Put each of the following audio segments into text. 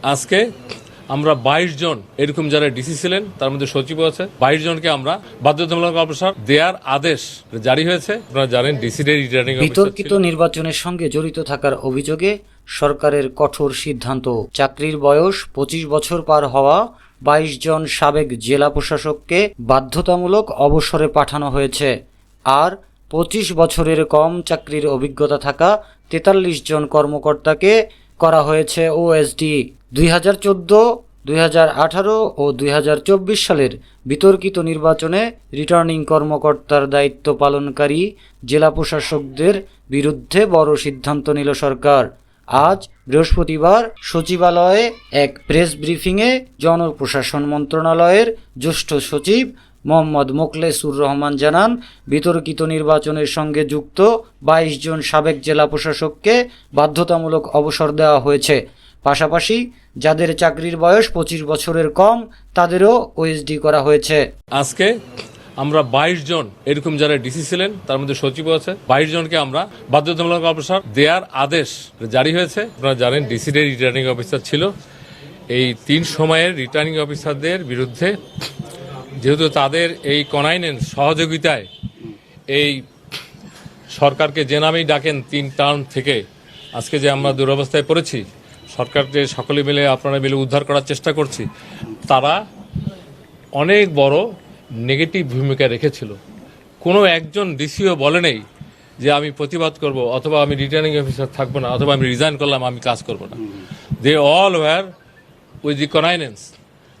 আজকে আমরা বাইশ জন এরকম যারা ডিসি ছিলেন তার মধ্যে সচিব আছে। বাইশ জনকে আমরা বাধ্যতামূলক অবসর দেওয়ার আদেশ জারি হয়েছে। আপনারা জানেন ডিসিদের রিটার্নিং বিতর্কিত নির্বাচনের সঙ্গে জড়িত থাকার অভিযোগে সরকারের কঠোর সিদ্ধান্ত। চাকরির বয়স পঁচিশ বছর পার হওয়া বাইশ জন সাবেক জেলা প্রশাসককে বাধ্যতামূলক অবসরে পাঠানো হয়েছে। আর পঁচিশ বছরের কম চাকরির অভিজ্ঞতা থাকা তেতাল্লিশ জন কর্মকর্তাকে করা হয়েছে ওএসডি দুই হাজার চোদ্দ, দুই ও দুই হাজার চব্বিশ সালের বিতর্কিত নির্বাচনে রিটার্নিং কর্মকর্তার দায়িত্ব পালনকারী জেলা প্রশাসকদের বিরুদ্ধে বড় সিদ্ধান্ত নিল সরকার। আজ বৃহস্পতিবার সচিবালয়ে এক প্রেস ব্রিফিংয়ে জনপ্রশাসন মন্ত্রণালয়ের জ্যেষ্ঠ সচিব মোহাম্মদ মোখলেসুর রহমান জানান, বিতর্কিত নির্বাচনের সঙ্গে যুক্ত বাইশ জন সাবেক জেলা প্রশাসককে বাধ্যতামূলক অবসর দেওয়া হয়েছে। পাশাপাশি, যাদের চাকরির বয়স পঁচিশ বছরের কম, তাদেরও ওএসডি করা হয়েছে। আজকে আমরা বাইশ জন, এরকম যারা ডিসি ছিলেন, তার মধ্যে সচিব আছে। বাইশ জনকে আমরা বাধ্যতামূলক অবসর দেওয়ার আদেশ জারি হয়েছে। আপনারা জানেন ডিসিদের রিটার্নিং অফিসার ছিল। এই তিন সময়ের রিটার্নিং অফিসারদের বিরুদ্ধে যেহেতু তাদের এই কনাইনের সহযোগিতায় এই সরকারকে যে নামেই ডাকেন তিন টার্ম থেকে, আজকে যে আমরা দুরবস্থায় পড়েছি সরকার যে সকলে মিলে, আপনারা মিলে উদ্ধার করার চেষ্টা করছি, তারা অনেক বড় নেগেটিভ ভূমিকা রেখেছিল। কোনো একজন ডিসিও বলে নেই যে আমি প্রতিবাদ করব অথবা আমি রিটার্নিং অফিসার থাকব না, অথবা আমি রিজাইন করলাম, আমি কাজ করব না। They all were with the connivance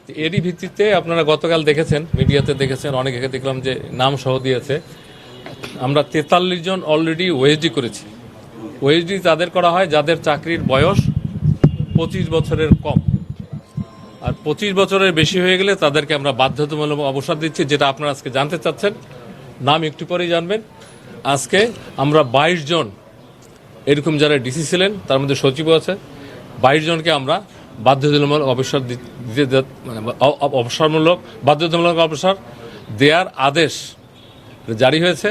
এরই ভিত্তিতে আপনারা গতকাল দেখেছেন, মিডিয়াতে দেখেছেন, অনেকে দেখলাম যে নাম সহ দিয়েছে। আমরা তেতাল্লিশ জন অলরেডি ওএসডি করেছি। ওএসডি তাদের করা হয়, যাদের চাকরির বয়স পঁচিশ বছরের কম। আর পঁচিশ বছরের বেশি হয়ে গেলে তাদেরকে আমরা বাধ্যতামূলক অবসর দিচ্ছি, যেটা আপনারা আজকে জানতে চাচ্ছেন। নাম একটু পরেই জানবেন। আজকে আমরা বাইশ জন, এরকম যারা ডিসি ছিলেন, তার মধ্যে সচিবও আছে। বাইশ জনকে আমরা বাধ্যতামূলক অবসর দিতে মানে অবসরমূলক বাধ্যতামূলক অবসর দেওয়ার আদেশ জারি হয়েছে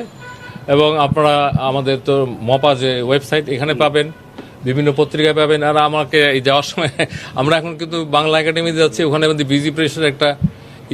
এবং আপনারা আমাদের তো মপা যে ওয়েবসাইট এখানে পাবেন বিভিন্ন পত্রিকায় পাবেন। আর আমাকে এই যাওয়ার সময় আমরা এখন কিন্তু বাংলা একাডেমিতে যাচ্ছি ওখানে বিজি প্রেসের একটা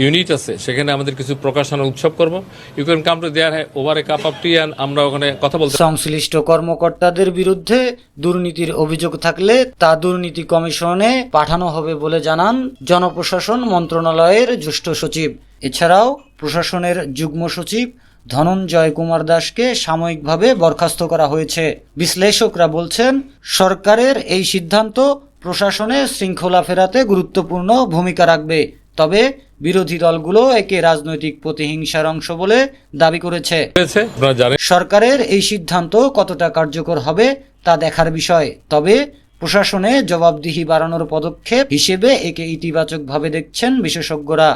ইউনিট আছে, সেখানে আমাদের কিছু প্রকাশনা উৎসব করব। You can come to there over a cup of tea and আমরা ওখানে কথা বলতে সংশ্লিষ্ট কর্মকর্তাদের বিরুদ্ধে দুর্নীতির অভিযোগ থাকলে তা দুর্নীতি কমিশনে পাঠানো হবে বলে জানান জনপ্রশাসন মন্ত্রণালয়ের জ্যেষ্ঠ সচিব। এছাড়াও প্রশাসনের যুগ্ম সচিব ধনঞ্জয় কুমার দাসকে সাময়িকভাবে বরখাস্ত করা হয়েছে। বিশ্লেষকরা বলছেন, সরকারের এই সিদ্ধান্ত প্রশাসনে শৃঙ্খলা ফেরাতে গুরুত্বপূর্ণ ভূমিকা রাখবে। তবে বিরোধী দলগুলো একে রাজনৈতিক প্রতিহিংসার অংশ বলে দাবি করেছে। সরকারের এই সিদ্ধান্ত কতটা কার্যকর হবে তা দেখার বিষয়। তবে প্রশাসনে জবাবদিহি বাড়ানোর পদক্ষেপ হিসেবে একে ইতিবাচকভাবে দেখছেন বিশেষজ্ঞরা।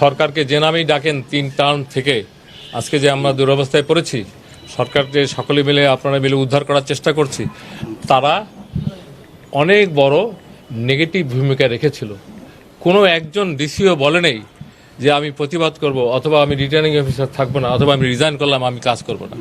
সরকারকে যে নামেই ডাকেন তিন টার্ম থেকে আজকে যে আমরা দুরবস্থায় পড়েছি সরকার যে সকলে মিলে আপনারা মিলে উদ্ধার করার চেষ্টা করছি তারা অনেক বড় নেগেটিভ ভূমিকা রেখেছিল। কোনো একজন ডিসিও বলে নেই যে আমি প্রতিবাদ করব অথবা আমি রিটার্নিং অফিসার থাকব না, অথবা আমি রিজাইন করলাম, আমি কাজ করব না।